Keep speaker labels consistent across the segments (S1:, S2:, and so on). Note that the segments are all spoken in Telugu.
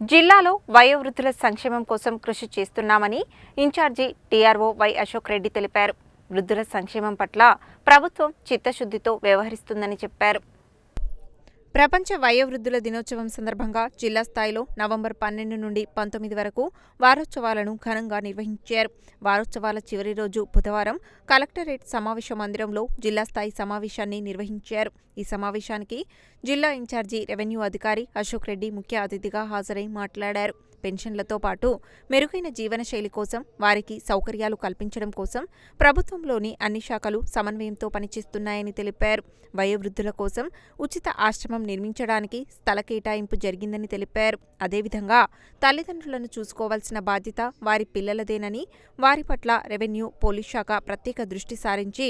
S1: జిల్లాలో వయోవృద్ధుల సంక్షేమం కోసం కృషి చేస్తున్నామని incharge TRO Y Ashok Reddy తెలిపారు. వృద్ధుల సంక్షేమం పట్ల ప్రభుత్వం చిత్తశుద్ధితో వ్యవహరిస్తుందని చెప్పారు. ప్రపంచ వయోవృద్ధుల దినోత్సవం సందర్భంగా జిల్లా స్థాయిలో నవంబర్ పన్నెండు నుండి పంతొమ్మిది వరకు వారోత్సవాలను ఘనంగా నిర్వహించారు. వారోత్సవాల చివరి రోజు బుధవారం కలెక్టరేట్ సమావేశ మందిరంలో జిల్లా స్థాయి సమావేశాన్ని నిర్వహించారు. ఈ సమావేశానికి జిల్లా ఇన్ఛార్జి రెవెన్యూ అధికారి అశోక్ రెడ్డి ముఖ్య అతిథిగా హాజరై మాట్లాడారు. పెన్షన్లతో పాటు మెరుగైన జీవనశైలి కోసం వారికి సౌకర్యాలు కల్పించడం కోసం ప్రభుత్వంలోని అన్ని శాఖలు సమన్వయంతో పనిచేస్తున్నాయని తెలిపారు. వయోవృద్ధుల కోసం ఉచిత ఆశ్రమం నిర్మించడానికి స్థల కేటాయింపు జరిగిందని తెలిపారు. అదేవిధంగా తల్లిదండ్రులను చూసుకోవాల్సిన బాధ్యత వారి పిల్లలదేనని వారి పట్ల రెవెన్యూ పోలీస్ శాఖ ప్రత్యేక దృష్టి సారించి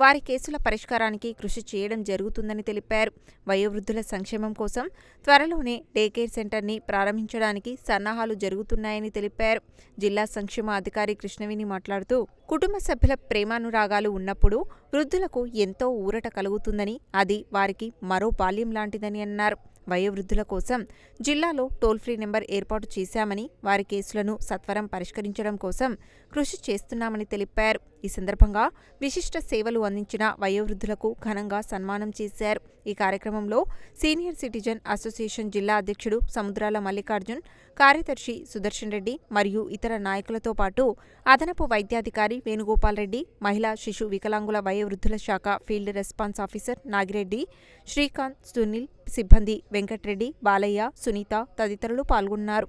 S1: వారి కేసుల పరిష్కారానికి కృషి చేయడం జరుగుతుందని తెలిపారు. వయోవృద్ధుల సంక్షేమం కోసం త్వరలోనే డే కేర్ సెంటర్ని ప్రారంభించడానికి సన్నాహాలు జరుగుతున్నాయని తెలిపారు. జిల్లా సంక్షేమ అధికారి కృష్ణవేణి మాట్లాడుతూ కుటుంబ సభ్యుల ప్రేమానురాగాలు ఉన్నప్పుడు వృద్ధులకు ఎంతో ఊరట కలుగుతుందని అది వారికి మరో బాల్యం లాంటిదని అన్నారు. వయోవృద్ధుల కోసం జిల్లాలో టోల్ ఫ్రీ నెంబర్ ఏర్పాటు చేశామని వారి కేసులను సత్వరం పరిష్కరించడం కోసం కృషి చేస్తున్నామని తెలిపారు. ఈ సందర్భంగా విశిష్ట సేవలు అందించిన వయోవృద్ధులకు ఘనంగా సన్మానం చేశారు. ఈ కార్యక్రమంలో సీనియర్ సిటిజన్ అసోసియేషన్ జిల్లా అధ్యక్షుడు సముద్రాల మల్లికార్జున్ కార్యదర్శి సుదర్శన్ రెడ్డి మరియు ఇతర నాయకులతో పాటు అదనపు వైద్యాధికారి వేణుగోపాల్ రెడ్డి మహిళా శిశు వికలాంగుల వయోవృద్ధుల శాఖ field response officer Nagireddy Srikanth Sunil సిబ్బంది వెంకట్రెడ్డి బాలయ్య సునీత తదితరులు పాల్గొన్నారు.